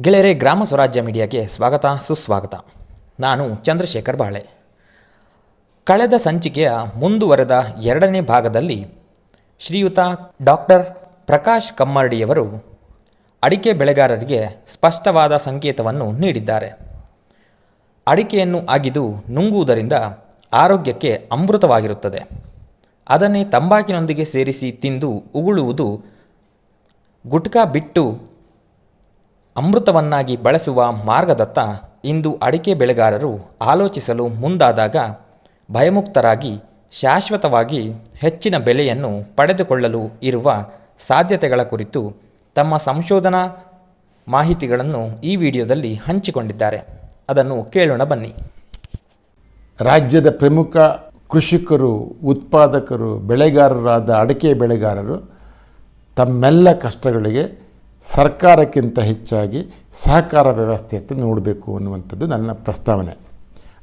ಗೆಳೆಯರೆ, ಗ್ರಾಮ ಸ್ವರಾಜ್ಯ ಮೀಡಿಯಾಗೆ ಸ್ವಾಗತ, ಸುಸ್ವಾಗತ. ನಾನು ಚಂದ್ರಶೇಖರ್ ಬಾಳೆ. ಕಳೆದ ಸಂಚಿಕೆಯ ಮುಂದುವರೆದ ಎರಡನೇ ಭಾಗದಲ್ಲಿ ಶ್ರೀಯುತ ಡಾಕ್ಟರ್ ಪ್ರಕಾಶ್ ಕಮ್ಮರ್ಡಿಯವರು ಅಡಿಕೆ ಬೆಳೆಗಾರರಿಗೆ ಸ್ಪಷ್ಟವಾದ ಸಂಕೇತವನ್ನು ನೀಡಿದ್ದಾರೆ. ಅಡಿಕೆಯನ್ನು ಅಗಿದು ನುಂಗುವುದರಿಂದ ಆರೋಗ್ಯಕ್ಕೆ ಅಮೃತವಾಗಿರುತ್ತದೆ. ಅದನ್ನೇ ತಂಬಾಕಿನೊಂದಿಗೆ ಸೇರಿಸಿ ತಿಂದು ಉಗುಳುವುದು ಗುಟ್ಕಾ ಬಿಟ್ಟು ಅಮೃತವನ್ನಾಗಿ ಬಳಸುವ ಮಾರ್ಗದತ್ತ ಇಂದು ಅಡಿಕೆ ಬೆಳೆಗಾರರು ಆಲೋಚಿಸಲು ಮುಂದಾದಾಗ ಭಯಮುಕ್ತರಾಗಿ ಶಾಶ್ವತವಾಗಿ ಹೆಚ್ಚಿನ ಬೆಲೆಯನ್ನು ಪಡೆದುಕೊಳ್ಳಲು ಇರುವ ಸಾಧ್ಯತೆಗಳ ಕುರಿತು ತಮ್ಮ ಸಂಶೋಧನಾ ಮಾಹಿತಿಗಳನ್ನು ಈ ವಿಡಿಯೋದಲ್ಲಿ ಹಂಚಿಕೊಂಡಿದ್ದಾರೆ. ಅದನ್ನು ಕೇಳೋಣ ಬನ್ನಿ. ರಾಜ್ಯದ ಪ್ರಮುಖ ಕೃಷಿಕರು, ಉತ್ಪಾದಕರು, ಬೆಳೆಗಾರರಾದ ಅಡಿಕೆ ಬೆಳೆಗಾರರು ತಮ್ಮೆಲ್ಲ ಕಷ್ಟಗಳಿಗೆ ಸರ್ಕಾರಕ್ಕಿಂತ ಹೆಚ್ಚಾಗಿ ಸಹಕಾರ ವ್ಯವಸ್ಥೆಯನ್ನು ನೋಡಬೇಕು ಅನ್ನುವಂಥದ್ದು ನನ್ನ ಪ್ರಸ್ತಾವನೆ.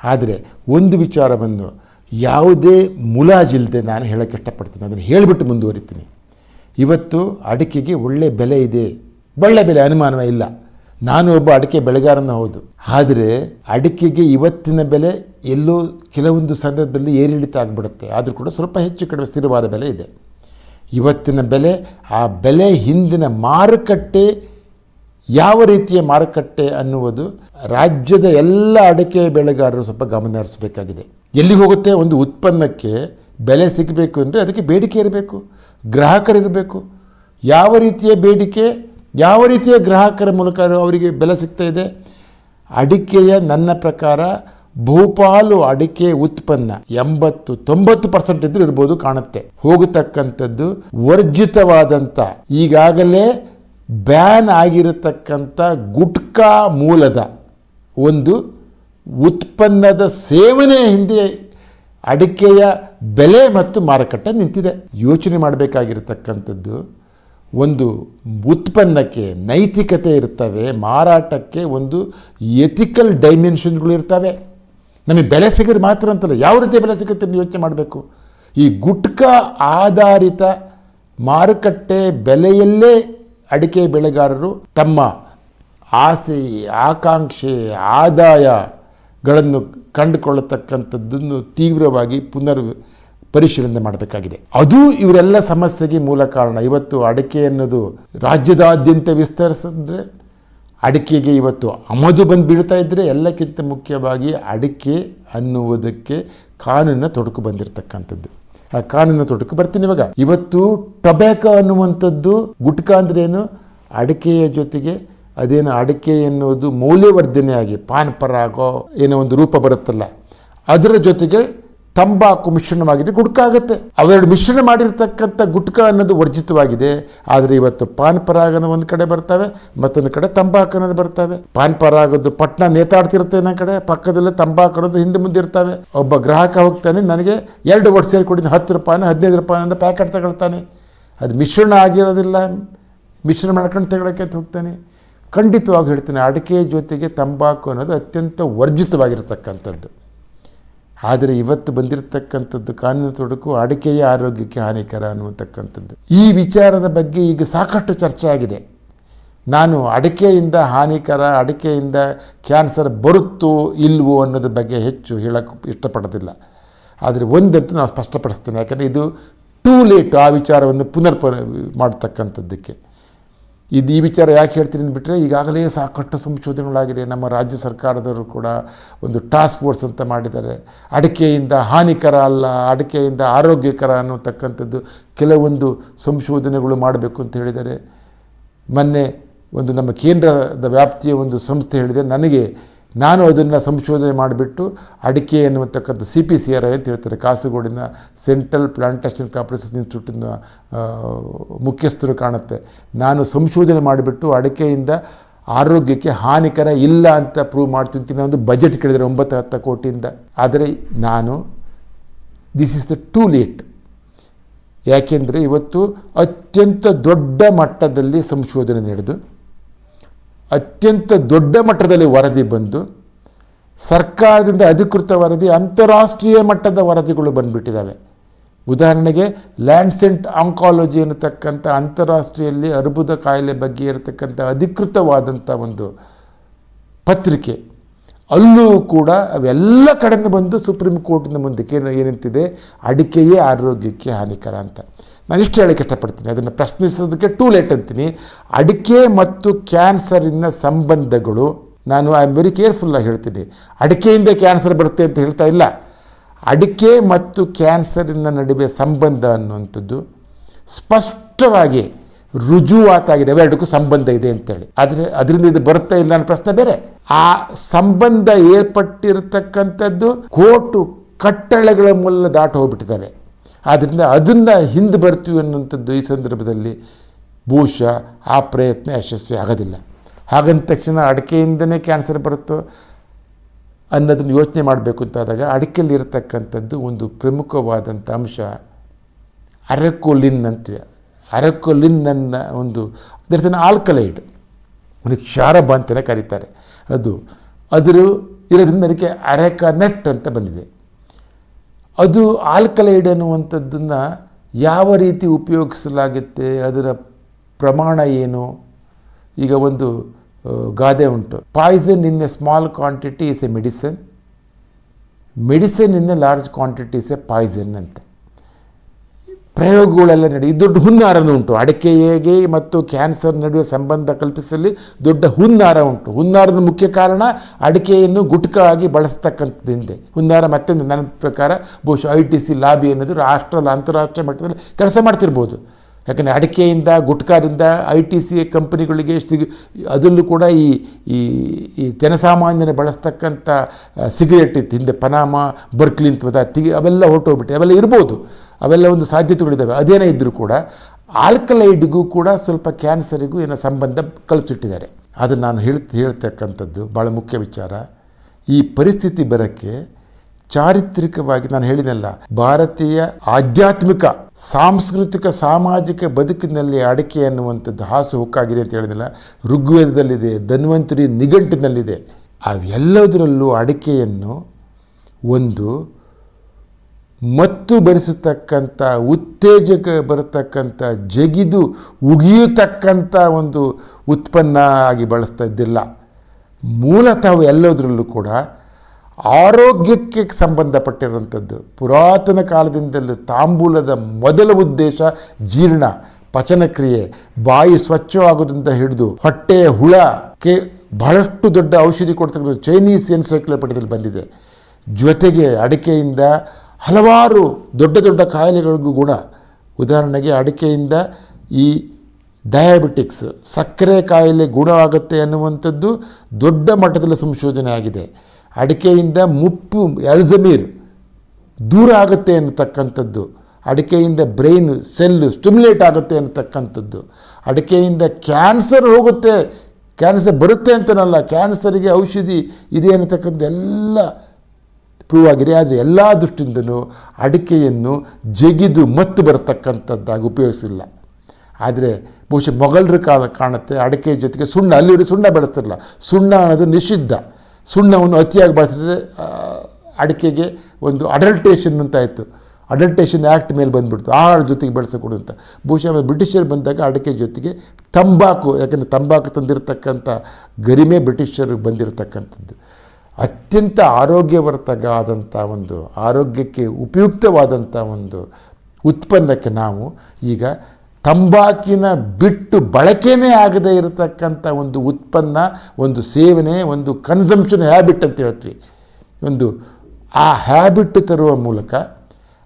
ಆದರೆ ಒಂದು ವಿಚಾರವನ್ನು ಯಾವುದೇ ಮುಲಾಜಿಲ್ಲದೆ ನಾನು ಹೇಳೋಕ್ಕೆ ಇಷ್ಟಪಡ್ತೀನಿ. ಅದನ್ನು ಹೇಳಿಬಿಟ್ಟು ಮುಂದುವರಿತೀನಿ. ಇವತ್ತು ಅಡಿಕೆಗೆ ಒಳ್ಳೆ ಬೆಲೆ ಇದೆ. ಒಳ್ಳೆ ಬೆಲೆ ಅನುಮಾನವೇ ಇಲ್ಲ. ನಾನು ಒಬ್ಬ ಅಡಿಕೆ ಬೆಳೆಗಾರನ ಹೌದು. ಆದರೆ ಅಡಿಕೆಗೆ ಇವತ್ತಿನ ಬೆಲೆ ಎಲ್ಲೋ ಕೆಲವೊಂದು ಸಂದರ್ಭದಲ್ಲಿ ಏರಿಳಿತ ಆಗಿಬಿಡುತ್ತೆ. ಆದರೂ ಕೂಡ ಸ್ವಲ್ಪ ಹೆಚ್ಚು ಕಡಿಮೆ ಸ್ಥಿರವಾದ ಬೆಲೆ ಇದೆ. ಇವತ್ತಿನ ಬೆಲೆ, ಆ ಬೆಲೆ ಹಿಂದಿನ ಮಾರುಕಟ್ಟೆ ಯಾವ ರೀತಿಯ ಮಾರುಕಟ್ಟೆ ಅನ್ನುವುದು ರಾಜ್ಯದ ಎಲ್ಲ ಅಡಿಕೆ ಬೆಳೆಗಾರರು ಸ್ವಲ್ಪ ಗಮನ ಹರಿಸಬೇಕಾಗಿದೆ. ಎಲ್ಲಿ ಹೋಗುತ್ತೆ? ಒಂದು ಉತ್ಪನ್ನಕ್ಕೆ ಬೆಲೆ ಸಿಗಬೇಕು ಅಂದರೆ ಅದಕ್ಕೆ ಬೇಡಿಕೆ ಇರಬೇಕು ಗ್ರಾಹಕರಿರಬೇಕು ಯಾವ ರೀತಿಯ ಬೇಡಿಕೆ, ಯಾವ ರೀತಿಯ ಗ್ರಾಹಕರ ಮೂಲಕ ಅವರಿಗೆ ಬೆಲೆ ಸಿಗ್ತಾ ಇದೆ? ಅಡಿಕೆಯ ನನ್ನ ಪ್ರಕಾರ ಬಹುಪಾಲು ಅಡಿಕೆ ಉತ್ಪನ್ನ ಎಂಬತ್ತು, ತೊಂಬತ್ತು ಪರ್ಸೆಂಟ್ ಇದ್ರೂ ಇರ್ಬೋದು ಕಾಣುತ್ತೆ. ಹೋಗತಕ್ಕಂಥದ್ದು ವರ್ಜಿತವಾದಂಥ, ಈಗಾಗಲೇ ಬ್ಯಾನ್ ಆಗಿರತಕ್ಕಂಥ ಗುಟ್ಕಾ ಮೂಲದ ಒಂದು ಉತ್ಪನ್ನದ ಸೇವನೆ ಹಿಂದೆ ಅಡಿಕೆಯ ಬೆಲೆ ಮತ್ತು ಮಾರುಕಟ್ಟೆ ನಿಂತಿದೆ. ಯೋಚನೆ ಮಾಡಬೇಕಾಗಿರತಕ್ಕಂಥದ್ದು ಒಂದು ಉತ್ಪನ್ನಕ್ಕೆ ನೈತಿಕತೆ ಇರ್ತವೆ, ಮಾರಾಟಕ್ಕೆ ಒಂದು ಎಥಿಕಲ್ ಡೈಮೆನ್ಷನ್ಗಳು ಇರ್ತವೆ. ನಮಗೆ ಬೆಲೆ ಸಿಗೋದು ಮಾತ್ರ ಅಂತಲ್ಲ, ಯಾವ ರೀತಿ ಬೆಲೆ ಸಿಗುತ್ತೆ ನೀವು ಯೋಚನೆ ಮಾಡಬೇಕು? ಈ ಗುಟ್ಕಾ ಆಧಾರಿತ ಮಾರುಕಟ್ಟೆ ಬೆಲೆಯಲ್ಲೇ ಅಡಿಕೆ ಬೆಳೆಗಾರರು ತಮ್ಮ ಆಸೆ, ಆಕಾಂಕ್ಷೆ, ಆದಾಯಗಳನ್ನು ಕಂಡುಕೊಳ್ಳತಕ್ಕಂಥದ್ದನ್ನು ತೀವ್ರವಾಗಿ ಪುನರ್ ಪರಿಶೀಲನೆ ಮಾಡಬೇಕಾಗಿದೆ. ಅದು ಇವರೆಲ್ಲ ಸಮಸ್ಯೆಗೆ ಮೂಲ ಕಾರಣ. ಇವತ್ತು ಅಡಿಕೆ ಅನ್ನೋದು ರಾಜ್ಯದಾದ್ಯಂತ ವಿಸ್ತರಿಸಿದ್ರೆ ಅಡಿಕೆಗೆ ಇವತ್ತು ಆಮದು ಬಂದು ಬೀಳ್ತಾ ಇದ್ದರೆ ಎಲ್ಲಕ್ಕಿಂತ ಮುಖ್ಯವಾಗಿ ಅಡಿಕೆ ಅನ್ನುವುದಕ್ಕೆ ಕಾನೂನ ತೊಡಕು ಬಂದಿರತಕ್ಕಂಥದ್ದು. ಆ ಕಾನೂನು ತೊಡಕು ಬರ್ತೀನಿ ಇವಾಗ. ಇವತ್ತು ಟೊಬ್ಯಾಕೋ ಅನ್ನುವಂಥದ್ದು ಗುಟ್ಕಾ ಅಂದ್ರೇನು ಅಡಿಕೆಯ ಜೊತೆಗೆ ಅದೇನು ಅಡಿಕೆ ಎನ್ನುವುದು ಮೌಲ್ಯವರ್ಧನೆಯಾಗಿ ಪಾನ್ ಪರಾಗೋ ಏನೋ ಒಂದು ರೂಪ ಬರುತ್ತಲ್ಲ, ಅದರ ಜೊತೆಗೆ ತಂಬಾಕು ಮಿಶ್ರಣವಾಗಿದೆ ಗುಟ್ಕಾಗುತ್ತೆ ಅವೆರಡು ಮಿಶ್ರಣ ಮಾಡಿರ್ತಕ್ಕಂಥ ಗುಟ್ಕ ಅನ್ನೋದು ವರ್ಜಿತವಾಗಿದೆ. ಆದರೆ ಇವತ್ತು ಪಾನ್ ಪರಾಗನ ಒಂದು ಕಡೆ ಬರ್ತವೆ, ಮತ್ತೊಂದು ಕಡೆ ತಂಬಾಕು ಅನ್ನೋದು ಬರ್ತವೆ. ಪಾನ್ ಪರಾಗದ್ದು ಪಟ್ನ ನೇತಾಡ್ತಿರುತ್ತೆ ನನ್ನ ಕಡೆ, ಪಕ್ಕದಲ್ಲೇ ತಂಬಾಕು ಅನ್ನೋದು ಹಿಂದೆ ಮುಂದೆ ಇರ್ತವೆ. ಒಬ್ಬ ಗ್ರಾಹಕ ಹೋಗ್ತಾನೆ, ನನಗೆ ಎರಡು ವರ್ಷ ಕೊಡಿದ್ದು ಹತ್ತು ರೂಪಾಯಿನ, ಹದಿನೈದು ರೂಪಾಯಿ ಅಂತ ಪ್ಯಾಕೆಟ್ ತಗೊಳ್ತಾನೆ. ಅದು ಮಿಶ್ರಣ ಆಗಿರೋದಿಲ್ಲ, ಮಿಶ್ರಣ ಮಾಡ್ಕೊಂಡು ತಗೊಳಕ್ಕೆ ಅಂತ ಹೋಗ್ತಾನೆ. ಖಂಡಿತವಾಗಿ ಹೇಳ್ತಾನೆ, ಅಡಿಕೆ ಜೊತೆಗೆ ತಂಬಾಕು ಅನ್ನೋದು ಅತ್ಯಂತ ವರ್ಜಿತವಾಗಿರತಕ್ಕಂಥದ್ದು. ಆದರೆ ಇವತ್ತು ಬಂದಿರತಕ್ಕಂಥದ್ದು ಕಾನೂನು ತೊಡಕು ಅಡಿಕೆಯ ಆರೋಗ್ಯಕ್ಕೆ ಹಾನಿಕರ ಅನ್ನುವಂಥಕ್ಕಂಥದ್ದು ಈ ವಿಚಾರದ ಬಗ್ಗೆ ಈಗ ಸಾಕಷ್ಟು ಚರ್ಚೆ ಆಗಿದೆ. ನಾನು ಅಡಿಕೆಯಿಂದ ಹಾನಿಕರ, ಅಡಿಕೆಯಿಂದ ಕ್ಯಾನ್ಸರ್ ಬರುತ್ತೋ ಇಲ್ವೋ ಅನ್ನೋದ್ರ ಬಗ್ಗೆ ಹೆಚ್ಚು ಹೇಳಕ್ಕೆ ಇಷ್ಟಪಡೋದಿಲ್ಲ. ಆದರೆ ಒಂದಂತೂ ನಾನು ಸ್ಪಷ್ಟಪಡಿಸ್ತೇನೆ. ಯಾಕಂದರೆ ಇದು ಟೂ ಲೇಟು ಆ ವಿಚಾರವನ್ನು ಪುನರ್ ಮಾಡ್ತಕ್ಕಂಥದ್ದಕ್ಕೆ. ಇದು ಈ ವಿಚಾರ ಯಾಕೆ ಹೇಳ್ತೀನಿ ಅಂದ್ಬಿಟ್ರೆ ಈಗಾಗಲೇ ಸಾಕಷ್ಟು ಸಂಶೋಧನೆಗಳಾಗಿದೆ. ನಮ್ಮ ರಾಜ್ಯ ಸರ್ಕಾರದವರು ಕೂಡ ಒಂದು ಟಾಸ್ಕ್ ಫೋರ್ಸ್ ಅಂತ ಮಾಡಿದ್ದಾರೆ. ಅಡಿಕೆಯಿಂದ ಹಾನಿಕರ ಅಲ್ಲ, ಅಡಿಕೆಯಿಂದ ಆರೋಗ್ಯಕರ ಅನ್ನೋತಕ್ಕಂಥದ್ದು ಕೆಲವೊಂದು ಸಂಶೋಧನೆಗಳು ಮಾಡಬೇಕು ಅಂತ ಹೇಳಿದ್ದಾರೆ. ಮೊನ್ನೆ ಒಂದು ನಮ್ಮ ಕೇಂದ್ರದ ವ್ಯಾಪ್ತಿಯ ಒಂದು ಸಂಸ್ಥೆ ಹೇಳಿದೆ. ನನಗೆ ನಾನು ಅದನ್ನು ಸಂಶೋಧನೆ ಮಾಡಿಬಿಟ್ಟು ಅಡಿಕೆ ಎನ್ನುವತಕ್ಕಂಥ C P C R I ಅಂತ ಹೇಳ್ತಾರೆ. ಕಾಸರಗೋಡಿನ ಸೆಂಟ್ರಲ್ ಪ್ಲಾಂಟೇಷನ್ ಕಾಪರೇಷನ್ ಇನ್ಸ್ಟಿಟ್ಯೂಟಿನ ಮುಖ್ಯಸ್ಥರು ಕಾಣುತ್ತೆ. ನಾನು ಸಂಶೋಧನೆ ಮಾಡಿಬಿಟ್ಟು ಅಡಿಕೆಯಿಂದ ಆರೋಗ್ಯಕ್ಕೆ ಹಾನಿಕರ ಇಲ್ಲ ಅಂತ ಪ್ರೂವ್ ಮಾಡ್ತಿರ್ತೀನಿ ಒಂದು ಬಜೆಟ್ ಕೇಳಿದರೆ ಒಂಬತ್ತು ಹತ್ತು ಕೋಟಿಯಿಂದ. ಆದರೆ ನಾನು this is the too late ಯಾಕೆಂದರೆ ಇವತ್ತು ಅತ್ಯಂತ ದೊಡ್ಡ ಮಟ್ಟದಲ್ಲಿ ಸಂಶೋಧನೆ ನಡೆದು ಅತ್ಯಂತ ದೊಡ್ಡ ಮಟ್ಟದಲ್ಲಿ ವರದಿ ಬಂದು ಸರ್ಕಾರದಿಂದ ಅಧಿಕೃತ ವರದಿ, ಅಂತಾರಾಷ್ಟ್ರೀಯ ಮಟ್ಟದ ವರದಿಗಳು ಬಂದುಬಿಟ್ಟಿದ್ದಾವೆ ಉದಾಹರಣೆಗೆ ಲ್ಯಾಂಡ್ಸೆಂಟ್ ಆಂಕಾಲಜಿ ಅನ್ನತಕ್ಕಂಥ ಅಂತಾರಾಷ್ಟ್ರೀಯಲ್ಲಿ ಅರ್ಬುದ ಕಾಯಿಲೆ ಬಗ್ಗೆ ಇರತಕ್ಕಂಥ ಅಧಿಕೃತವಾದಂಥ ಒಂದು ಪತ್ರಿಕೆ, ಅಲ್ಲೂ ಕೂಡ ಅವೆಲ್ಲ ಕಡೆಯಿಂದ ಬಂದು ಸುಪ್ರೀಂ ಕೋರ್ಟಿನ ಮುಂದಕ್ಕೆ ಏನು ಏನಂತಿದೆ? ಅಡಿಕೆಯೇ ಆರೋಗ್ಯಕ್ಕೆ ಹಾನಿಕರ ಅಂತ. ನಾನು ಇಷ್ಟು ಹೇಳಕ್ಕೆ ಇಷ್ಟಪಡ್ತೀನಿ. ಅದನ್ನು ಪ್ರಶ್ನಿಸೋದಕ್ಕೆ ಟೂ ಲೇಟ್ ಅಂತೀನಿ. ಅಡಿಕೆ ಮತ್ತು ಕ್ಯಾನ್ಸರಿನ ಸಂಬಂಧಗಳು ನಾನು ಐ ಆಮ್ ವೆರಿ ಕೇರ್ಫುಲ್ಲಾಗಿ ಹೇಳ್ತೀನಿ. ಅಡಿಕೆಯಿಂದ ಕ್ಯಾನ್ಸರ್ ಬರುತ್ತೆ ಅಂತ ಹೇಳ್ತಾ ಇಲ್ಲ. ಅಡಿಕೆ ಮತ್ತು ಕ್ಯಾನ್ಸರಿನ ನಡುವೆ ಸಂಬಂಧ ಅನ್ನುವಂಥದ್ದು ಸ್ಪಷ್ಟವಾಗಿ ರುಜುವಾತಾಗಿದೆ. ಎರಡಕ್ಕೂ ಸಂಬಂಧ ಇದೆ ಅಂತೇಳಿ. ಆದರೆ ಅದರಿಂದ ಇದು ಬರುತ್ತಾ ಇಲ್ಲ ಅನ್ನೋ ಪ್ರಶ್ನೆ ಬೇರೆ. ಆ ಸಂಬಂಧ ಏರ್ಪಟ್ಟಿರತಕ್ಕಂಥದ್ದು ಕೋರ್ಟು ಕಟ್ಟಳೆಗಳ ಮೂಲ ದಾಟ ಹೋಗ್ಬಿಟ್ಟಿದ್ದಾವೆ. ಆದ್ದರಿಂದ ಅದನ್ನು ಹಿಂದೆ ಬರ್ತೀವಿ ಅನ್ನುವಂಥದ್ದು ಈ ಸಂದರ್ಭದಲ್ಲಿ ಬಹುಶಃ ಆ ಪ್ರಯತ್ನ ಯಶಸ್ವಿ ಆಗೋದಿಲ್ಲ. ಹಾಗಂದ ತಕ್ಷಣ ಅಡಿಕೆಯಿಂದನೇ ಕ್ಯಾನ್ಸರ್ ಬರುತ್ತೋ ಅನ್ನೋದನ್ನು ಯೋಚನೆ ಮಾಡಬೇಕು ಅಂತಾದಾಗ ಅಡಿಕೆಯಲ್ಲಿ ಇರತಕ್ಕಂಥದ್ದು ಒಂದು ಪ್ರಮುಖವಾದಂಥ ಅಂಶ ಅರೆಕೋಲಿನ್ ಅಂತೀವಿ. ಅರೆಕೋಲಿನ್ ನನ್ನ ಒಂದು ದಟ್ಸ್ ಅನ್ ಆಲ್ಕಲೈಡ್ ಒಂದು ಕ್ಷಾರಬ ಅಂತಲೇ ಕರೀತಾರೆ. ಅದು ಅದರ ಇರೋದ್ರಿಂದ ಅದಕ್ಕೆ ಅರೆಕನೆಟ್ ಅಂತ ಬಂದಿದೆ. ಅದು ಆಲ್ಕಲೈಡ್ ಅನ್ನುವಂಥದ್ದನ್ನು ಯಾವ ರೀತಿ ಉಪಯೋಗಿಸಲಾಗುತ್ತೆ, ಅದರ ಪ್ರಮಾಣ ಏನು? ಈಗ ಒಂದು ಗಾದೆ ಉಂಟು. Poison in a small quantity is a medicine medicine in a large quantity is a poison ಅಂತ. ಪ್ರಯೋಗಗಳೆಲ್ಲ ನಡಿ ದೊಡ್ಡ ಹುನ್ನಾರನೂ ಉಂಟು. ಅಡಿಕೆಗೆ ಮತ್ತು ಕ್ಯಾನ್ಸರ್ ನಡುವೆ ಸಂಬಂಧ ಕಲ್ಪಿಸಲಿ ದೊಡ್ಡ ಹುನ್ನಾರ ಉಂಟು. ಹುನ್ನಾರದ ಮುಖ್ಯ ಕಾರಣ ಅಡಿಕೆಯನ್ನು ಗುಟ್ಕ ಆಗಿ ಬಳಸ್ತಕ್ಕಂಥದ್ದು ಹಿಂದೆ ಹುನ್ನಾರ ಮತ್ತೊಂದು ನನ್ನ ಪ್ರಕಾರ ಬಹುಶಃ ಐ ಟಿ ಸಿ ಲಾಬಿ ಅನ್ನೋದು ರಾಷ್ಟ್ರ ಅಂತಾರಾಷ್ಟ್ರೀಯ ಮಟ್ಟದಲ್ಲಿ ಕೆಲಸ ಮಾಡ್ತಿರ್ಬೋದು. ಯಾಕಂದರೆ ಅಡಿಕೆಯಿಂದ, ಗುಟ್ಕಾದಿಂದ ಐ ಟಿ ಸಿ ಕಂಪನಿಗಳಿಗೆ ಸಿಗ, ಅದರಲ್ಲೂ ಕೂಡ ಈ ಈ ಈ ಜನಸಾಮಾನ್ಯನ ಬಳಸ್ತಕ್ಕಂಥ ಸಿಗರೇಟ್ ಇತ್ತು. ಹಿಂದೆ ಪನಾಮ, ಬರ್ಕ್ಲಿನ್ ಅಂತ ಪದಾರ್ಥ ಅವೆಲ್ಲ ಹೊರಟೋಗ್ಬಿಟ್ಟೆ. ಅವೆಲ್ಲ ಇರ್ಬೋದು. ಅವೆಲ್ಲ ಒಂದು ಸಾಧ್ಯತೆಗಳಿದ್ದಾವೆ ಅದೇನೇ ಇದ್ದರೂ ಕೂಡ ಆಲ್ಕಲೈಡ್ಗೂ ಕೂಡ ಸ್ವಲ್ಪ ಕ್ಯಾನ್ಸರಿಗೂ ಏನೋ ಸಂಬಂಧ ಕಲ್ಪಿಸಿಟ್ಟಿದ್ದಾರೆ. ಅದು ನಾನು ಹೇಳ್ತ, ಹೇಳ್ತಕ್ಕಂಥದ್ದು ಭಾಳ ಮುಖ್ಯ ವಿಚಾರ. ಈ ಪರಿಸ್ಥಿತಿ ಬರೋಕ್ಕೆ ಚಾರಿತ್ರಿಕವಾಗಿ ನಾನು ಹೇಳಿದೆಲ್ಲ ಭಾರತೀಯ ಆಧ್ಯಾತ್ಮಿಕ, ಸಾಂಸ್ಕೃತಿಕ, ಸಾಮಾಜಿಕ ಬದುಕಿನಲ್ಲಿ ಅಡಿಕೆ ಅನ್ನುವಂಥದ್ದು ಹಾಸು ಹುಕ್ಕಾಗಿದೆ ಅಂತ ಹೇಳಿದಿಲ್ಲ ಋಗ್ವೇದದಲ್ಲಿದೆ, ಧನ್ವಂತರಿ ನಿಘಂಟಿನಲ್ಲಿದೆ, ಅವೆಲ್ಲದರಲ್ಲೂ ಅಡಿಕೆಯನ್ನು ಒಂದು ಮತ್ತು ಬರಿಸತಕ್ಕಂಥ ಉತ್ತೇಜಕ ಬರತಕ್ಕಂಥ, ಜಗಿದು ಉಗಿಯತಕ್ಕಂಥ ಒಂದು ಉತ್ಪನ್ನ ಆಗಿ ಬಳಸ್ತಾ ಇದ್ದಿಲ್ಲ. ಮೂಲತಃ ಎಲ್ಲದರಲ್ಲೂ ಕೂಡ ಆರೋಗ್ಯಕ್ಕೆ ಸಂಬಂಧಪಟ್ಟಿರುವಂಥದ್ದು. ಪುರಾತನ ಕಾಲದಿಂದಲೂ ತಾಂಬೂಲದ ಮೊದಲ ಉದ್ದೇಶ ಜೀರ್ಣ, ಪಚನಕ್ರಿಯೆ, ಬಾಯಿ ಸ್ವಚ್ಛವಾಗೋದ್ರಿಂದ ಹಿಡಿದು ಹೊಟ್ಟೆಯ ಹುಳಕ್ಕೆ ಬಹಳಷ್ಟು ದೊಡ್ಡ ಔಷಧಿ ಕೊಡ್ತಕ್ಕಂಥ ಚೈನೀಸ್ ಎನ್ಸೈಕ್ಲೋಪೀಡಿಯಲ್ಲಿ ಬಂದಿದೆ. ಜೊತೆಗೆ ಅಡಿಕೆಯಿಂದ ಹಲವಾರು ದೊಡ್ಡ ದೊಡ್ಡ ಕಾಯಿಲೆಗಳಿಗೂ ಗುಣ. ಉದಾಹರಣೆಗೆ ಅಡಿಕೆಯಿಂದ ಈ ಡಯಾಬಿಟಿಕ್ಸ್, ಸಕ್ಕರೆ ಕಾಯಿಲೆ ಗುಣ ಆಗುತ್ತೆ ಅನ್ನುವಂಥದ್ದು ದೊಡ್ಡ ಮಟ್ಟದಲ್ಲಿ ಸಂಶೋಧನೆ ಆಗಿದೆ. ಅಡಿಕೆಯಿಂದ ಮುಪ್ಪು ಎಲ್ಝಮೀರ್ ದೂರ ಆಗುತ್ತೆ ಅನ್ನತಕ್ಕಂಥದ್ದು. ಅಡಿಕೆಯಿಂದ ಬ್ರೈನ್ ಸೆಲ್ಲು ಸ್ಟಿಮ್ಯುಲೇಟ್ ಆಗುತ್ತೆ ಅನ್ನತಕ್ಕಂಥದ್ದು. ಅಡಿಕೆಯಿಂದ ಕ್ಯಾನ್ಸರ್ ಹೋಗುತ್ತೆ, ಕ್ಯಾನ್ಸರ್ ಬರುತ್ತೆ ಅಂತನಲ್ಲ, ಕ್ಯಾನ್ಸರಿಗೆ ಔಷಧಿ ಇದೆ ಅನ್ನತಕ್ಕಂಥ ಎಲ್ಲ ಪ್ರೂವ್ ಆಗಿದೆ. ಆದರೆ ಎಲ್ಲ ದೃಷ್ಟಿಯಿಂದಲೂ ಅಡಿಕೆಯನ್ನು ಜಗಿದು ಮತ್ತು ಬರತಕ್ಕಂಥದ್ದಾಗಿ ಉಪಯೋಗಿಸಿಲ್ಲ. ಆದರೆ ಬಹುಶಃ ಮೊಘಲರ ಕಾಲ ಕಾಣುತ್ತೆ ಅಡಿಕೆ ಜೊತೆಗೆ ಸುಣ್ಣ, ಅಲ್ಲಿ ಸುಣ್ಣ ಬೆಳೆಸ್ತಿರಲ್ಲ, ಸುಣ್ಣ ಅನ್ನೋದು ನಿಷಿದ್ಧ. ಸುಣ್ಣವನ್ನು ಅತಿಯಾಗಿ ಬಳಸಿದ್ರೆ ಅಡಿಕೆಗೆ ಒಂದು ಅಡಲ್ಟೇಷನ್ ಅಂತ ಆಯಿತು. ಅಡಲ್ಟೇಷನ್ ಆ್ಯಕ್ಟ್ ಮೇಲೆ ಬಂದುಬಿಡ್ತು. ಆಹಾರ ಜೊತೆಗೆ ಬೆಳೆಸಕೊಡು ಅಂತ ಬಹುಶಃ ಬ್ರಿಟಿಷರು ಬಂದಾಗ ಅಡಿಕೆ ಜೊತೆಗೆ ತಂಬಾಕು, ಯಾಕಂದರೆ ತಂಬಾಕು ತಂದಿರತಕ್ಕಂಥ ಗರಿಮೆ ಬ್ರಿಟಿಷರು ಬಂದಿರತಕ್ಕಂಥದ್ದು. ಅತ್ಯಂತ ಆರೋಗ್ಯವರ್ಧಕ ಆದಂಥ ಒಂದು, ಆರೋಗ್ಯಕ್ಕೆ ಉಪಯುಕ್ತವಾದಂಥ ಒಂದು ಉತ್ಪನ್ನಕ್ಕೆ ನಾವು ಈಗ ತಂಬಾಕಿನ ಬಿಟ್ಟು ಬಳಕೆನೇ ಆಗದೇ ಇರತಕ್ಕಂಥ ಒಂದು ಉತ್ಪನ್ನ, ಒಂದು ಸೇವನೆ, ಒಂದು ಕನ್ಸಂಪ್ಷನ್ ಹ್ಯಾಬಿಟ್ ಅಂತ ಹೇಳ್ತೀವಿ. ಒಂದು ಆ ಹ್ಯಾಬಿಟ್ ತರುವ ಮೂಲಕ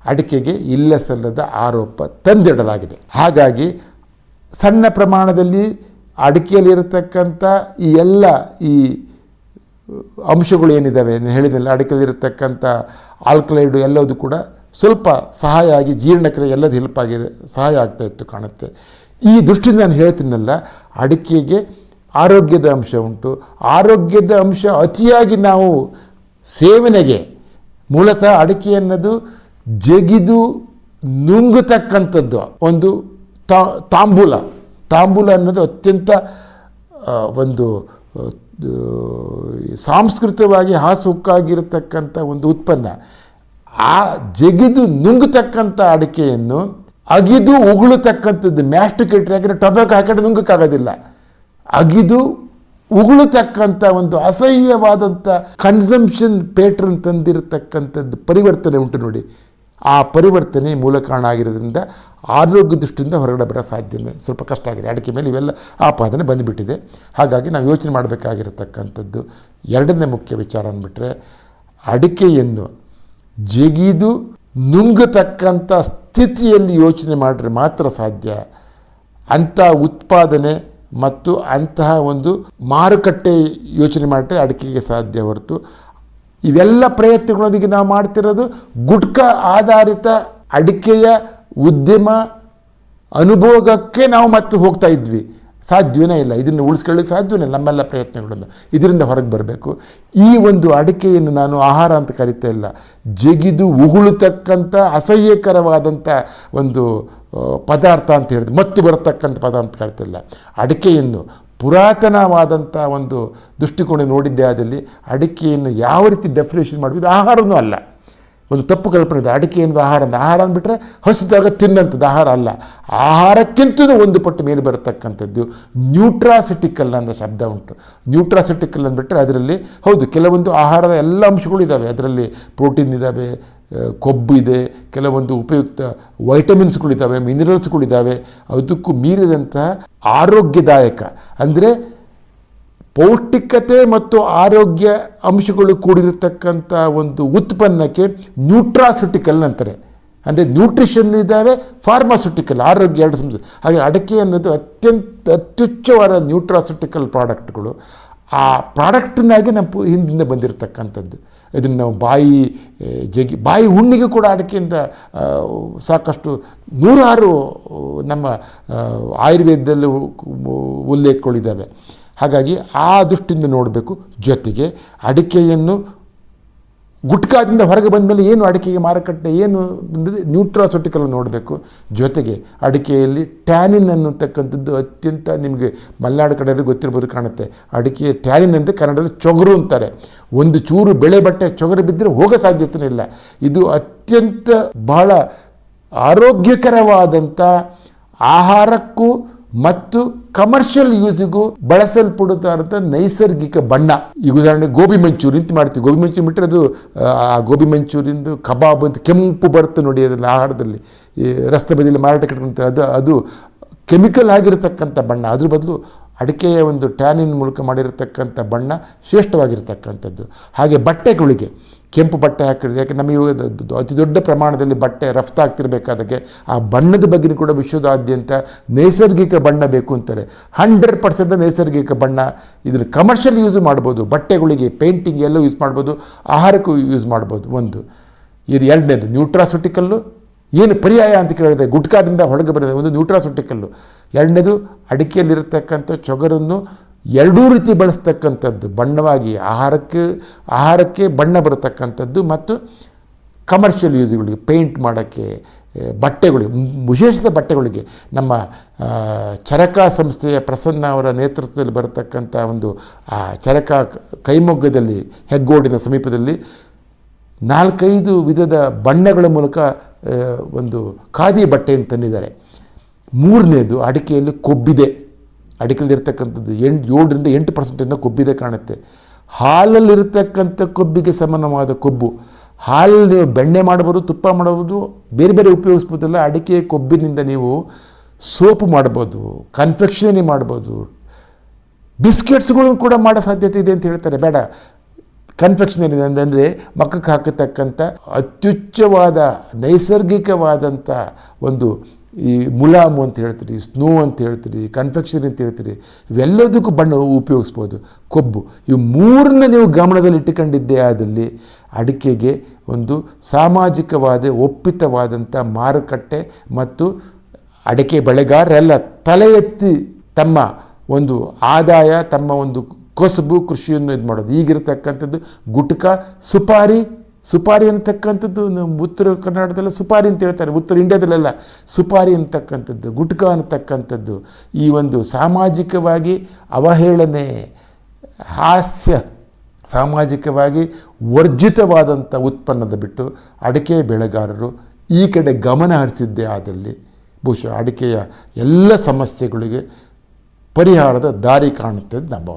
ಅಡಿಕೆಗೆ ಇಲ್ಲ ಸಲ್ಲದ ಆರೋಪ ತಂದಿಡಲಾಗಿದೆ. ಹಾಗಾಗಿ ಸಣ್ಣ ಪ್ರಮಾಣದಲ್ಲಿ ಅಡಿಕೆಯಲ್ಲಿರತಕ್ಕಂಥ ಈ ಎಲ್ಲ ಈ ಅಂಶಗಳು ಏನಿದ್ದಾವೆ ಹೇಳಿದಲ್ಲ ಅಡಿಕೆಯಲ್ಲಿರತಕ್ಕಂಥ ಆಲ್ಕಲೈಡು ಎಲ್ಲವೂ ಕೂಡ ಸ್ವಲ್ಪ ಸಹಾಯ ಆಗಿ ಜೀರ್ಣಕ್ರಿಯೆ ಎಲ್ಲದು ಹೆಲ್ಪ್ ಆಗಿ ಸಹಾಯ ಆಗ್ತಾ ಇತ್ತು ಕಾಣುತ್ತೆ. ಈ ದೃಷ್ಟಿಯಿಂದ ನಾನು ಹೇಳ್ತೀನಲ್ಲ, ಅಡಿಕೆಗೆ ಆರೋಗ್ಯದ ಅಂಶ ಉಂಟು. ಆರೋಗ್ಯದ ಅಂಶ ಅತಿಯಾಗಿ ನಾವು ಸೇವನೆಗೆ ಮೂಲತಃ ಅಡಿಕೆ ಅನ್ನೋದು ಜಗಿದು ನುಂಗತಕ್ಕಂಥದ್ದು. ಒಂದು ತಾಂಬೂಲ. ತಾಂಬೂಲ ಅನ್ನೋದು ಅತ್ಯಂತ ಒಂದು ಸಾಂಸ್ಕೃತಿಕವಾಗಿ ಹಾಸುಕ್ಕಾಗಿರತಕ್ಕಂಥ ಒಂದು ಉತ್ಪನ್ನ. ಆ ಜಗಿದು ನುಂಗತಕ್ಕಂಥ ಅಡಿಕೆಯನ್ನು, ಅಗಿದು ಉಗುಳತಕ್ಕಂಥದ್ದು ಮ್ಯಾಸ್ಟಿಕೇಟ್ರಿ ಯಾಕಂದರೆ ಟೊಬ್ಯಾಕೊ ಹಾಕೊಂಡು ನುಂಗಕ್ಕಾಗೋದಿಲ್ಲ. ಅಗಿದು ಉಗುಳತಕ್ಕಂಥ ಒಂದು ಅಸಹ್ಯವಾದಂಥ ಕನ್ಸಂಪ್ಷನ್ ಪೇಟ್ರನ್ ತಂದಿರತಕ್ಕಂಥದ್ದು ಪರಿವರ್ತನೆ ಉಂಟು ನೋಡಿ. ಆ ಪರಿವರ್ತನೆ ಮೂಲ ಕಾರಣ ಆಗಿರೋದ್ರಿಂದ ಆರೋಗ್ಯ ದೃಷ್ಟಿಯಿಂದ ಹೊರಗಡೆ ಬರೋ ಸಾಧ್ಯವೇ ಸ್ವಲ್ಪ ಕಷ್ಟ ಆಗಿದೆ. ಅಡಿಕೆ ಮೇಲೆ ಇವೆಲ್ಲ ಆಪಾದನೆ ಬಂದುಬಿಟ್ಟಿದೆ. ಹಾಗಾಗಿ ನಾವು ಯೋಚನೆ ಮಾಡಬೇಕಾಗಿರತಕ್ಕಂಥದ್ದು ಎರಡನೇ ಮುಖ್ಯ ವಿಚಾರ ಅಂದ್ಬಿಟ್ರೆ, ಅಡಿಕೆಯನ್ನು ಜಗಿದು ನುಂಗತಕ್ಕಂಥ ಸ್ಥಿತಿಯಲ್ಲಿ ಯೋಚನೆ ಮಾಡಿದ್ರೆ ಮಾತ್ರ ಸಾಧ್ಯ. ಅಂಥ ಉತ್ಪಾದನೆ ಮತ್ತು ಅಂತಹ ಒಂದು ಮಾರುಕಟ್ಟೆ ಯೋಚನೆ ಮಾಡಿದ್ರೆ ಅಡಿಕೆಗೆ ಸಾಧ್ಯ ಹೊರತು. ಇವೆಲ್ಲ ಪ್ರಯತ್ನಗಳೊಂದಿಗೆ ನಾವು ಮಾಡ್ತಿರೋದು ಗುಟ್ಕಾ ಆಧಾರಿತ ಅಡಿಕೆಯ ಉದ್ಯಮ ಅನುಭೋಗಕ್ಕೆ ನಾವು ಮತ್ತೆ ಹೋಗ್ತಾ ಇದ್ವಿ. ಸಾಧ್ಯವೇ ಇಲ್ಲ. ಇದನ್ನು ಉಳಿಸ್ಕೊಳ್ಳಿ ಸಾಧ್ಯವೇ ನಮ್ಮೆಲ್ಲ ಪ್ರಯತ್ನಗಳನ್ನು ಇದರಿಂದ ಹೊರಗೆ ಬರಬೇಕು. ಈ ಒಂದು ಅಡಿಕೆಯನ್ನು ನಾನು ಆಹಾರ ಅಂತ ಕರಿತಾ ಇಲ್ಲ. ಜಗಿದು ಉಗುಳತಕ್ಕಂಥ ಅಸಹ್ಯಕರವಾದಂಥ ಒಂದು ಪದಾರ್ಥ ಅಂತ ಹೇಳಿದ್ರು ಮತ್ತು ಬರತಕ್ಕಂಥ ಪದಾರ್ಥ ಇಲ್ಲ. ಅಡಿಕೆಯನ್ನು ಪುರಾತನವಾದಂಥ ಒಂದು ದೃಷ್ಟಿಕೋನ ನೋಡಿದ್ದೇ ಆದಲ್ಲಿ ಅಡಿಕೆಯನ್ನು ಯಾವ ರೀತಿ ಡೆಫಿನೇಷನ್ ಮಾಡಬೇಕು? ಆಹಾರವೂ ಅಲ್ಲ. ಒಂದು ತಪ್ಪು ಕಲ್ಪನೆ ಇದೆ. ಅಡಿಕೆ ಅನ್ನೋದು ಆಹಾರ ಅಂದರೆ ಆಹಾರ ಅಂದ್ಬಿಟ್ರೆ ಹಸಿದಾಗ ತಿನ್ನಂಥದ್ದು ಆಹಾರ ಅಲ್ಲ. ಆಹಾರಕ್ಕಿಂತಲೂ ಒಂದು ಪಟ್ಟು ಮೇಲೆ ಬರತಕ್ಕಂಥದ್ದು ನ್ಯೂಟ್ರಾಸಿಟಿಕಲ್ ಅನ್ನೋ ಶಬ್ದ ಉಂಟು. ನ್ಯೂಟ್ರಾಸಿಟಿಕಲ್ ಅಂದ್ಬಿಟ್ರೆ ಅದರಲ್ಲಿ ಹೌದು, ಕೆಲವೊಂದು ಆಹಾರದ ಎಲ್ಲ ಅಂಶಗಳು ಇದ್ದಾವೆ ಅದರಲ್ಲಿ ಪ್ರೋಟೀನ್ ಇದ್ದಾವೆ ಕೊಬ್ಬು ಇದೆ, ಕೆಲವೊಂದು ಉಪಯುಕ್ತ ವೈಟಮಿನ್ಸ್ಗಳಿದ್ದಾವೆ ಮಿನರಲ್ಸ್ಗಳಿದ್ದಾವೆ ಅದಕ್ಕೂ ಮೀರಿದಂತಹ ಆರೋಗ್ಯದಾಯಕ ಅಂದರೆ ಪೌಷ್ಟಿಕತೆ ಮತ್ತು ಆರೋಗ್ಯ ಅಂಶಗಳು ಕೂಡಿರತಕ್ಕಂಥ ಒಂದು ಉತ್ಪನ್ನಕ್ಕೆ ನ್ಯೂಟ್ರಾಸುಟಿಕಲ್ ಅಂತಾರೆ. ಅಂದರೆ ನ್ಯೂಟ್ರಿಷನ್ ಇದ್ದಾವೆ ಫಾರ್ಮಾಸುಟಿಕಲ್ ಆರೋಗ್ಯ ಎರಡು ಸಂಸ್ಥೆ ಹಾಗೆ ಅಡಿಕೆ ಅನ್ನೋದು ಅತ್ಯಂತ ಅತ್ಯುಚ್ಚವಾದ ನ್ಯೂಟ್ರಾಸುಟಿಕಲ್ ಪ್ರಾಡಕ್ಟ್ಗಳು. ಆ ಪ್ರಾಡಕ್ಟ್ನಾಗೆ ನಮ್ಮ ಹಿಂದಿಂದ ಬಂದಿರತಕ್ಕಂಥದ್ದು. ಇದನ್ನು ನಾವು ಬಾಯಿ ಜಗಿ, ಬಾಯಿ ಹುಣ್ಣಿಗೆ ಕೂಡ ಅಡಕೆಯಿಂದ ಸಾಕಷ್ಟು ನೂರಾರು ನಮ್ಮ ಆಯುರ್ವೇದದಲ್ಲಿ ಉಲ್ಲೇಖಗಳಿದ್ದಾವೆ. ಹಾಗಾಗಿ ಆ ದೃಷ್ಟಿಯಿಂದ ನೋಡಬೇಕು ಜೊತೆಗೆ ಅಡಿಕೆಯನ್ನು ಗುಟ್ಕಾದಿಂದ ಹೊರಗೆ ಬಂದ ಮೇಲೆ ಏನು ಅಡಿಕೆಗೆ ಮಾರುಕಟ್ಟೆ, ಏನು ನ್ಯೂಟ್ರಾಸೊಟಿಕಲ್ ನೋಡಬೇಕು. ಜೊತೆಗೆ ಅಡಿಕೆಯಲ್ಲಿ ಟ್ಯಾನಿನ್ ಅನ್ನತಕ್ಕಂಥದ್ದು ಅತ್ಯಂತ ನಿಮಗೆ ಮಲೆನಾಡು ಕಡೆಯಲ್ಲಿ ಗೊತ್ತಿರ್ಬೋದು ಕಾಣುತ್ತೆ. ಅಡಿಕೆ ಟ್ಯಾನಿನ್ ಅಂದರೆ ಕನ್ನಡದಲ್ಲಿ ಚೊಗರು ಅಂತಾರೆ. ಒಂದು ಚೂರು ಬೆಳೆ ಬಟ್ಟೆ ಚೊಗರು ಬಿದ್ದರೆ ಹೋಗೋ ಸಾಧ್ಯತೆಯೇ ಇಲ್ಲ. ಇದು ಅತ್ಯಂತ ಬಹಳ ಆರೋಗ್ಯಕರವಾದಂಥ ಆಹಾರಕ್ಕೂ ಮತ್ತು ಕಮರ್ಷಿಯಲ್ ಯೂಸಿಗೂ ಬಳಸಲ್ಪಡುತ್ತಾರಂಥ ನೈಸರ್ಗಿಕ ಬಣ್ಣ. ಈಗ ಉದಾಹರಣೆ ಗೋಬಿ ಮಂಚೂರಿ ಅಂತ ಮಾಡ್ತೀವಿ. ಗೋಬಿ ಮಂಚೂರಿ ಬಿಟ್ಟರೆ ಅದು, ಆ ಗೋಬಿ ಮಂಚೂರಿಂದು ಕಬಾಬ್ ಅಂತ ಕೆಂಪು ಬರುತ್ತೆ ನೋಡಿ ಅದರಲ್ಲಿ, ಆಹಾರದಲ್ಲಿ. ಈ ರಸ್ತೆ ಬದಿಯಲ್ಲಿ ಮಾರಾಟ ಕಟ್ಕೊಳ್ತಾರೆ ಅದು ಅದು ಕೆಮಿಕಲ್ ಆಗಿರತಕ್ಕಂಥ ಬಣ್ಣ. ಅದ್ರ ಬದಲು ಅಡಿಕೆಯ ಒಂದು ಟ್ಯಾನಿನ್ ಮೂಲಕ ಮಾಡಿರತಕ್ಕಂಥ ಬಣ್ಣ ಶ್ರೇಷ್ಠವಾಗಿರ್ತಕ್ಕಂಥದ್ದು. ಹಾಗೆ ಬಟ್ಟೆಗಳಿಗೆ ಕೆಂಪು ಬಟ್ಟೆ ಹಾಕಿರೋದು. ಯಾಕೆ ನಮಗೆ ಅತಿ ದೊಡ್ಡ ಪ್ರಮಾಣದಲ್ಲಿ ಬಟ್ಟೆ ರಫ್ತಾಗ್ತಿರ್ಬೇಕಾದಕ್ಕೆ ಆ ಬಣ್ಣದ ಬಗ್ಗೆ ಕೂಡ ವಿಶ್ವದಾದ್ಯಂತ ನೈಸರ್ಗಿಕ ಬಣ್ಣ ಬೇಕು ಅಂತಾರೆ. ಹಂಡ್ರೆಡ್ ಪರ್ಸೆಂಟ್ ನೈಸರ್ಗಿಕ ಬಣ್ಣ ಇದನ್ನು ಕಮರ್ಷಿಯಲ್ ಯೂಸ್ ಮಾಡ್ಬೋದು. ಬಟ್ಟೆಗಳಿಗೆ ಪೇಂಟಿಂಗ್ ಎಲ್ಲ ಯೂಸ್ ಮಾಡ್ಬೋದು. ಆಹಾರಕ್ಕೂ ಯೂಸ್ ಮಾಡ್ಬೋದು. ಒಂದು. ಇದು ಎರಡನೇದು ನ್ಯೂಟ್ರಾಸುಟಿಕಲ್ಲು ಏನು ಪರ್ಯಾಯ ಅಂತ ಕೇಳಿದೆ ಗುಟ್ಕಾದಿಂದ ಹೊರಗೆ ಬರೋದು ಒಂದು ನ್ಯೂಟ್ರಾಸುಟಿಕಲ್ಲು ಎರಡನೇದು, ಅಡಿಕೆಯಲ್ಲಿರತಕ್ಕಂಥ ಚೊಗರನ್ನು ಎರಡೂ ರೀತಿ ಬಳಸ್ತಕ್ಕಂಥದ್ದು. ಬಣ್ಣವಾಗಿ ಆಹಾರಕ್ಕೆ ಆಹಾರಕ್ಕೆ ಬಣ್ಣ ಬರತಕ್ಕಂಥದ್ದು ಮತ್ತು ಕಮರ್ಷಿಯಲ್ ಯೂಸ್ಗಳಿಗೆ ಪೇಂಟ್ ಮಾಡೋಕ್ಕೆ ಬಟ್ಟೆಗಳಿಗೆ ವಿಶೇಷದ ಬಟ್ಟೆಗಳಿಗೆ ನಮ್ಮ ಚರಕ ಸಂಸ್ಥೆಯ ಪ್ರಸನ್ನ ಅವರ ನೇತೃತ್ವದಲ್ಲಿ ಬರತಕ್ಕಂಥ ಒಂದು, ಆ, ಚರಕ ಕೈಮೊಗ್ಗದಲ್ಲಿ, ಹೆಗ್ಗೋಡಿನ ಸಮೀಪದಲ್ಲಿ ನಾಲ್ಕೈದು ವಿಧದ ಬಣ್ಣಗಳ ಮೂಲಕ ಒಂದು ಖಾದಿ ಬಟ್ಟೆಯನ್ನು ತಂದಿದ್ದಾರೆ. ಮೂರನೇದು ಅಡಿಕೆಯಲ್ಲಿ ಕೊಬ್ಬಿದೆ. ಅಡಿಕೆಯಲ್ಲಿರ್ತಕ್ಕಂಥದ್ದು ಎಂಟು, ಏಳರಿಂದ ಎಂಟು ಪರ್ಸೆಂಟಿಂದ ಕೊಬ್ಬಿದೆ ಕಾಣುತ್ತೆ. ಹಾಲಲ್ಲಿರ್ತಕ್ಕಂಥ ಕೊಬ್ಬಿಗೆ ಸಮಾನವಾದ ಕೊಬ್ಬು, ಹಾಲಲ್ಲಿ ಬೆಣ್ಣೆ ಮಾಡಬಹುದು, ತುಪ್ಪ ಮಾಡ್ಬೋದು ಬೇರೆ ಬೇರೆ ಉಪಯೋಗಿಸ್ಬೋದಲ್ಲ ಅಡಿಕೆ ಕೊಬ್ಬಿನಿಂದ ನೀವು ಸೋಪು ಮಾಡ್ಬೋದು ಕನ್ಫೆಕ್ಷನರಿ ಮಾಡ್ಬೋದು ಬಿಸ್ಕೆಟ್ಸ್ಗಳನ್ನು ಕೂಡ ಮಾಡೋ ಸಾಧ್ಯತೆ ಇದೆ ಅಂತ ಹೇಳ್ತಾರೆ. ಬೇಡ. ಕನ್ಫೆಕ್ಷನರಿ ಅಂದರೆ ಮಕ್ಕಕ್ಕೆ ಹಾಕತಕ್ಕಂಥ ಅತ್ಯುಚ್ಚವಾದ, ನೈಸರ್ಗಿಕವಾದಂಥ ಒಂದು ಈ ಮುಲಾಮು ಅಂತ ಹೇಳ್ತೀರಿ, ಸ್ನೋ ಅಂತ ಹೇಳ್ತೀರಿ ಕನ್ಫೆಕ್ಷನರಿ ಅಂತ ಹೇಳ್ತೀರಿ, ಇವೆಲ್ಲದಕ್ಕೂ ಬಣ್ಣ ಉಪಯೋಗಿಸ್ಬೋದು. ಕೊಬ್ಬು, ಇವು ಮೂರನ್ನ ನೀವು ಗಮನದಲ್ಲಿ ಇಟ್ಟುಕೊಂಡಿದ್ದೇ ಆದಲ್ಲಿ ಅಡಿಕೆಗೆ ಒಂದು ಸಾಮಾಜಿಕವಾದ, ಒಪ್ಪಿತವಾದಂಥ ಮಾರುಕಟ್ಟೆ ಮತ್ತು ಅಡಿಕೆ ಬೆಳೆಗಾರರೆಲ್ಲ ತಲೆ ಎತ್ತಿ ತಮ್ಮ ಒಂದು ಆದಾಯ, ತಮ್ಮ ಒಂದು ಕೊಸುಬು ಕೃಷಿಯನ್ನು ಇದು ಮಾಡೋದು ಈಗಿರತಕ್ಕಂಥದ್ದು ಗುಟ್ಕ ಸುಪಾರಿ ಸುಪಾರಿ ಅಂತಕ್ಕಂಥದ್ದು ನಮ್ಮ ಉತ್ತರ ಕರ್ನಾಟಕದಲ್ಲ ಸುಪಾರಿ ಅಂತ ಹೇಳ್ತಾರೆ, ಉತ್ತರ ಇಂಡಿಯಾದಲ್ಲೆಲ್ಲ ಸುಪಾರಿ ಅಂತಕ್ಕಂಥದ್ದು, ಗುಟ್ಕ ಅಂತಕ್ಕಂಥದ್ದು, ಈ ಒಂದು ಸಾಮಾಜಿಕವಾಗಿ ಅವಹೇಳನೆ, ಹಾಸ್ಯ ಸಾಮಾಜಿಕವಾಗಿ ವರ್ಜಿತವಾದಂಥ ಉತ್ಪನ್ನದ ಬಿಟ್ಟು ಅಡಿಕೆ ಬೆಳೆಗಾರರು ಈ ಕಡೆ ಗಮನ ಹರಿಸಿದ್ದೇ ಆದಲ್ಲಿ ಬಹುಶಃ ಅಡಿಕೆಯ ಎಲ್ಲ ಸಮಸ್ಯೆಗಳಿಗೆ ಪರಿಹಾರದ ದಾರಿ ಕಾಣುತ್ತೆ ನಮ್ಮ